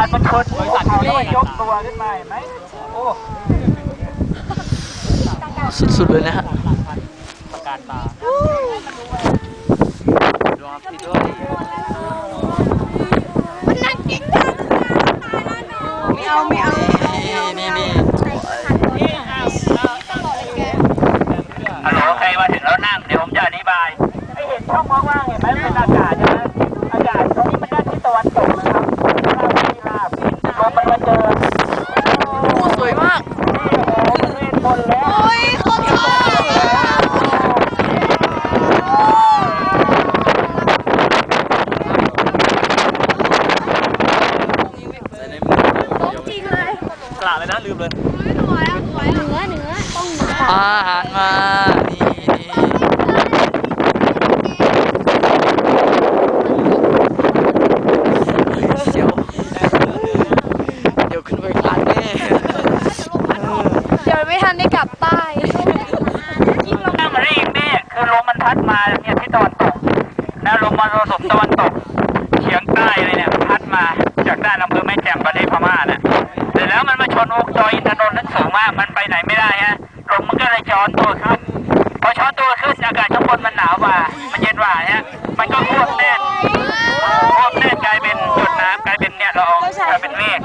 าศมันชนภูเขาด้วยยกตัวขึ้นมาเห็นไหมโอ้สุดๆเลยนะฮะประการตารอพี่ด้วยมันนั่งกินกันไม่เอาไม่เอานี่นี่นี่ ฮัลโหลใครมาถึงแล้วนั่งเดี๋ยวผมจะอธิบายให้เห็นช่องว่างๆเห็นไหมเป็นอากาศใช่ไหมอากาศตรงนี้มันด้านที่ตะวันตกนะครับราบที่ราบลมมันมาเจอ โอ้สวยมาก นี่โอ้โหมันเวทมนต์แล้ว โอ้ยเขาชอบ ใส่ในมือ จริงเลย ก ลาเลยนะลืมเลยสวยอะสวยเหนือเหนือต้องเหนืออาหารมา นี่นี่เสียวเดี๋ยวขึ้นไปทานแน่เดี๋ยวไม่ทันได้กลับใต้ถ้ามันได้ยิงนี่คือลมมันพัดมาเนี่ยที่ตะวันตกนะลมมรสุมตะวันตกเฉียงใต้เลยเนี่ยพัดมาจากด้านอำเภอแม่แจ่มประเทศพม่าน่ะ ชนวกจรอินทนนนั้นสูงมาก มันไปไหนไม่ได้ฮะลมมันก็เลยช้อนตัวขึ้น พอช้อนตัวขึ้นอากาศข้างบนมันหนาวว่า มันเย็นว่าฮะ มันก็ควบแน่นควบแน่นกลายเป็นจุดน้ำกลายเป็นเนี่ยละอองกลายเป็นเมฆ